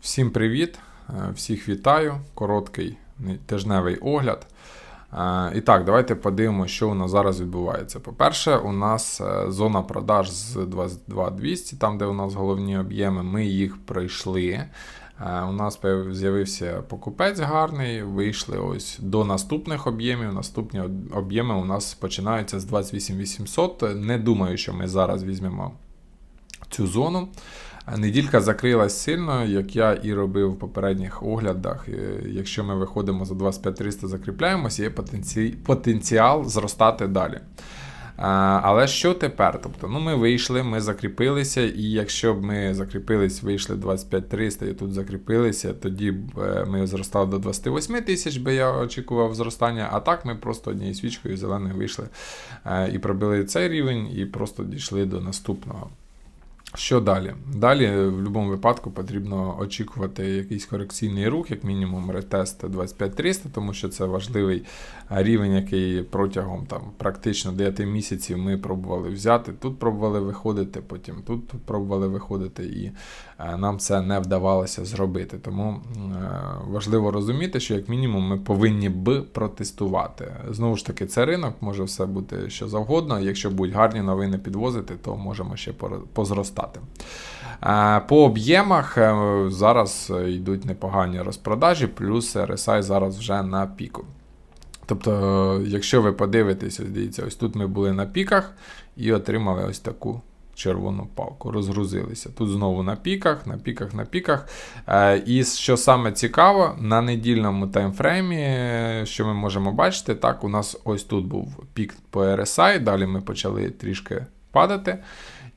Всім привіт! Е, Всіх вітаю. Короткий тижневий огляд. Е, І так, давайте подивимося, що у нас зараз відбувається. По-перше, у нас е, зона продаж з 22200, там, де у нас головні об'єми, ми їх пройшли. У нас з'явився покупець гарний, вийшли ось до наступних об'ємів. Наступні об'єми у нас починаються з 28800. Не думаю, що ми зараз візьмемо цю зону. Неділька закрилась сильно, як я і робив в попередніх оглядах. Е, Якщо ми виходимо за 25300, закріпляємося, є потенці... потенціал зростати далі. Але що тепер? Тобто, ну ми вийшли, ми закріпилися, і якщо б ми закріпились, вийшли 25300 і тут закріпилися, тоді б е, ми зростали до 28 тисяч, би я очікував зростання. А так ми просто однією свічкою зеленою вийшли е, і пробили цей рівень, і просто дійшли до наступного. Що далі? Далі в будь-якому випадку потрібно очікувати якийсь корекційний рух, як мінімум ретест 25300, тому що це важливий е, рівень, який протягом там практично 9 місяців ми пробували взяти. Тут пробували виходити, потім тут пробували виходити, і е, нам це не вдавалося зробити. Тому е, важливо розуміти, що як мінімум ми повинні б протестувати. Знову ж таки, це ринок, може все бути що завгодно. Якщо будуть гарні новини підвозити, то можемо ще позростати. Е, По об'ємах е, зараз е, йдуть непогані розпродажі, плюс RSI зараз вже на піку. Тобто, якщо ви подивитесь, ось дивіться, ось тут ми були на піках і отримали ось таку червону палку, розгрузилися. Тут знову на піках, на піках, на піках. І що саме цікаво, на недільному таймфреймі, що ми можемо бачити, так, у нас ось тут був пік по RSI, далі ми почали трішки падати.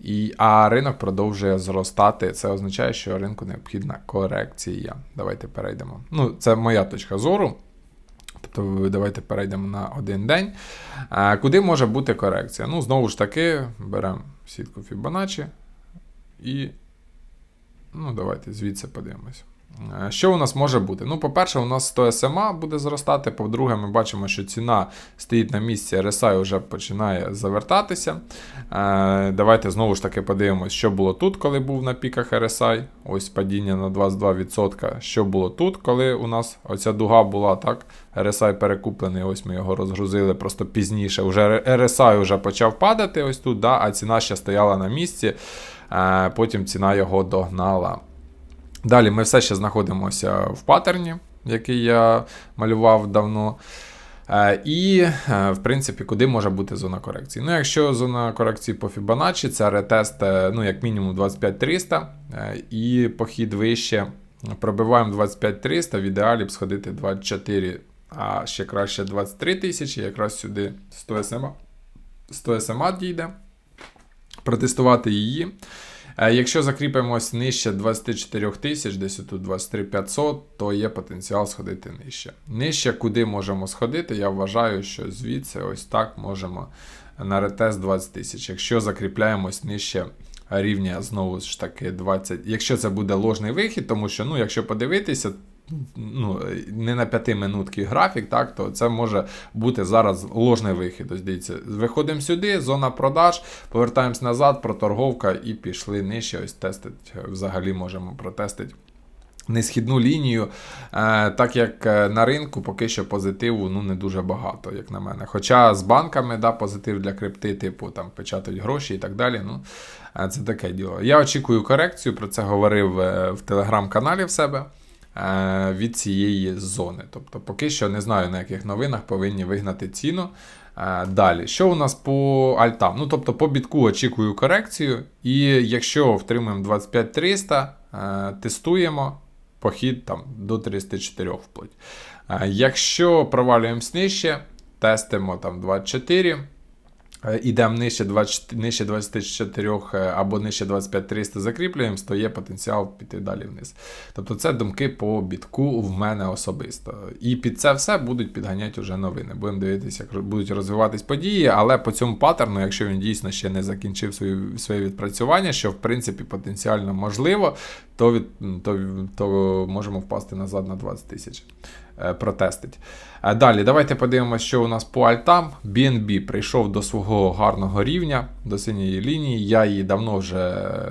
І, а ринок продовжує зростати. Це означає, що ринку необхідна корекція. Давайте перейдемо. Ну, це моя точка зору. Тобто давайте перейдемо на один день. А, куди може бути корекція? Ну, знову ж таки, беремо сітку Fibonacci і. Ну, давайте звідси подивимось. Е, Що у нас може бути? Ну, по-перше, у нас 100 SMA буде зростати. По-друге, ми бачимо, що ціна стоїть на місці, RSI вже починає завертатися. Е, Давайте знову ж таки подивимось, що було тут, коли був на піках RSI. Ось падіння на 22%. Що було тут, коли у нас оця дуга була, так? RSI перекуплений, ось ми його розгрузили просто пізніше. Уже RSI вже почав падати ось тут, да? а ціна ще стояла на місці. Е, Потім ціна його догнала. Далі ми все ще знаходимося в паттерні, який я малював давно. Е, І, е, в принципі, куди може бути зона корекції? Ну, якщо зона корекції по Fibonacci, це ретест, е, ну, як мінімум 25300, е, і похід вище. Пробиваємо 25300, в ідеалі б сходити 24, а ще краще 23 тисячі, якраз сюди 100 SMA, 100 SMA дійде. Протестувати її. Е, Якщо закріпимось нижче 24 тисяч, десь тут 23 500, то є потенціал сходити нижче. Нижче куди можемо сходити, я вважаю, що звідси ось так можемо на ретест 20 тисяч. Якщо закріпляємось нижче рівня, знову ж таки, 20. Якщо це буде ложний вихід, тому що, ну, якщо подивитися, ну, не на 5 минутки графік, так, то це може бути зараз ложний вихід. Ось дивіться, виходимо сюди, зона продаж, повертаємось назад, проторговка і пішли нижче. Ось тестить. Взагалі можемо протестити. Несхідну лінію, е, так як е, на ринку поки що позитиву ну, не дуже багато, як на мене. Хоча з банками да, позитив для крипти, типу там печатають гроші і так далі. Ну, е, Це таке діло. Я очікую корекцію, про це говорив в телеграм-каналі в себе від цієї зони. Тобто, поки що не знаю, на яких новинах повинні вигнати ціну. Е, Далі, що у нас по альтам? Ну, тобто, по бітку очікую корекцію. І якщо втримуємо 25300, е, тестуємо похід там до 34 вплоть. Е, Якщо провалюємось нижче, тестимо там 24. Е, Ідемо нижче 20, нижче 24 е, або нижче 25-300 закріплюємось, то є потенціал піти далі вниз. Тобто це думки по бітку в мене особисто. І під це все будуть підганяти вже новини. Будемо дивитися, як будуть розвиватись події, але по цьому паттерну, якщо він дійсно ще не закінчив свої, своє відпрацювання, що в принципі потенціально можливо, то, від, то, то можемо впасти назад на 20 тисяч. е, Протестить. Е, Далі, давайте подивимося, що у нас по альтам. BNB прийшов до свого гарного рівня, до синьої лінії. Я її давно вже е,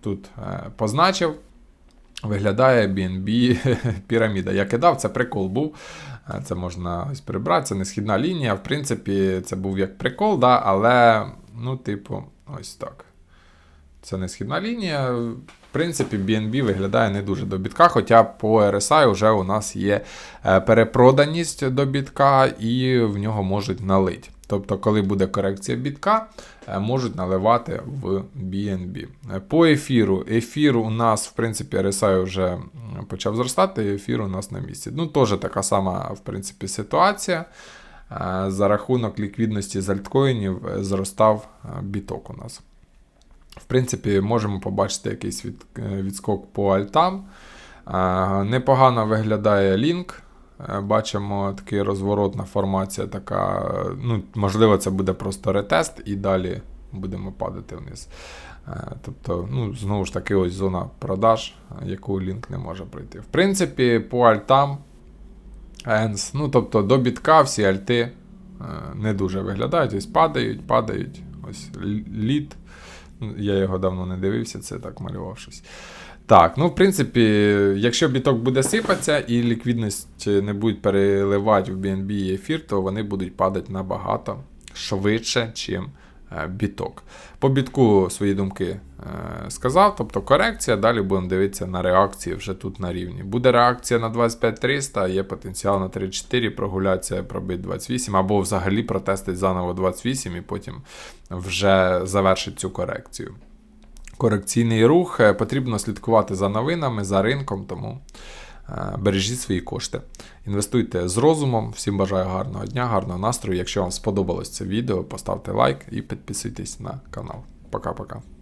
тут позначив. виглядає BNB піраміда. Я кидав, це прикол був. Це можна ось прибрати, це не східна лінія. В принципі, це був як прикол, да, але, ну, типу, ось так. Це не східна лінія. В принципі, BNB виглядає не дуже до бітка, хоча по RSI вже у нас є е, перепроданість до бітка і в нього можуть налити. Тобто, коли буде корекція бітка, е, можуть наливати в BNB. Е, По ефіру. Ефір у нас, в принципі, RSI вже почав зростати, ефір у нас на місці. Ну, теж така сама, в принципі, ситуація. За рахунок ліквідності з альткоїнів зростав біток у нас. В принципі, можемо побачити якийсь від, е, відскок по альтам. Е, Непогано виглядає лінк. Е, Бачимо такий розворотна формація, така. Ну, можливо, це буде просто ретест, і далі будемо падати вниз. Тобто, ну, знову ж таки, ось зона продаж, яку лінк не може пройти. В принципі, по альтам, ENS, ну тобто до бітка всі альти не дуже виглядають, ось падають, падають. Ось л- лід. Ну, Я його давно не дивився, це так малював щось. Так, ну в принципі, якщо біток буде сипатися і ліквідність не будуть переливати в BNB і ефір, то вони будуть падати набагато швидше, чим біток. По бітку свої думки е, сказав, тобто корекція, далі будемо дивитися на реакції вже тут на рівні. Буде реакція на 25300, є потенціал на 34, прогуляться, пробить 28, або взагалі протестить заново 28 і потім вже завершить цю корекцію. Корекційний рух е, потрібно слідкувати за новинами, за ринком, тому е, бережіть свої кошти. Інвестуйте з розумом. Всім бажаю гарного дня, гарного настрою. Якщо вам сподобалось це відео, поставте лайк і підписуйтесь на канал. Пока-пока.